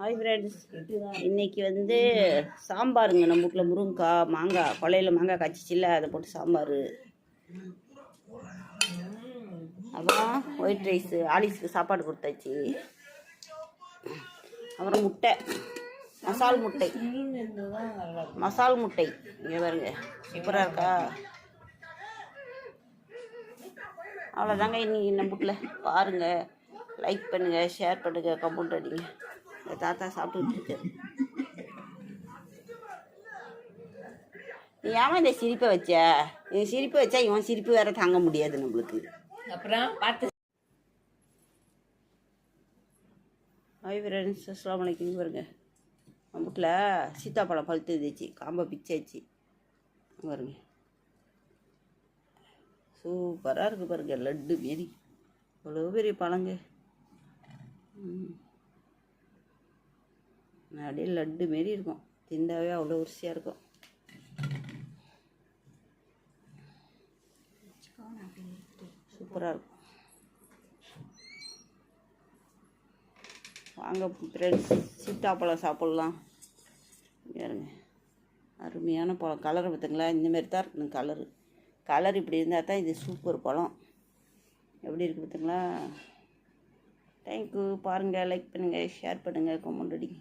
Hi friends இன்னைக்கு வந்து சாம்பாருங்க நம்ம வீட்டில் முருங்கைக்காய் மாங்காய் கொலையில் மாங்காய் காய்ச்சிச்சில்ல அதை போட்டு சாம்பார். அப்புறம் ஒயிட் ரைஸு ஆலிஸ்க்கு சாப்பாடு கொடுத்தாச்சு. அப்புறம் முட்டை மசால் முட்டை. மசால் முட்டை. இங்கே பாருங்க சூப்பராக இருக்கா? அவ்வளோதாங்க இன்னைக்கு நம்ம வீட்டில் பாருங்கள் லைக் பண்ணுங்கள் ஷேர் பண்ணுங்கள் கமெண்ட் அடிங்க. தாத்தா சாப்பிட்டுட்டு நீ ஏன் இந்த சிரிப்பை வச்ச நீ சிரிப்பை வச்சா இவன் சிரிப்பு வேற தாங்க முடியாது நம்மளுக்கு அப்புறம் பார்த்து ஹாய் ஃப்ரெண்ட்ஸ் அஸ்லாம் வலைக்கும் பாருங்க நம்ம வீட்டில் சீத்தாப்பழம் பழுத்து இருந்துச்சு காம்பை பிச்சாச்சு பாருங்க சூப்பராக இருக்குது பாருங்க லட்டு மாரி அவ்வளோ பெரிய பழங்க ம். அப்படியே லட்டு மாரி இருக்கும். திண்டாவே அவ்வளோ ருசியாக இருக்கும். சூப்பராக இருக்கும். வாங்க ஃப்ரெண்ட்ஸ் சீத்தாப்பழம் சாப்பிட்லாம். பாருங்க. அருமையான பழம். கலர் பார்த்துங்களா? இந்தமாரி தான் இருக்கணும் கலரு கலர் இப்படி இருந்தால் தான் இது சூப்பர் பழம். எப்படி இருக்குது பார்த்துங்களா? தேங்க்யூ பாருங்கள் லைக் பண்ணுங்கள் ஷேர் பண்ணுங்கள் கமெண்ட் அடிங்க.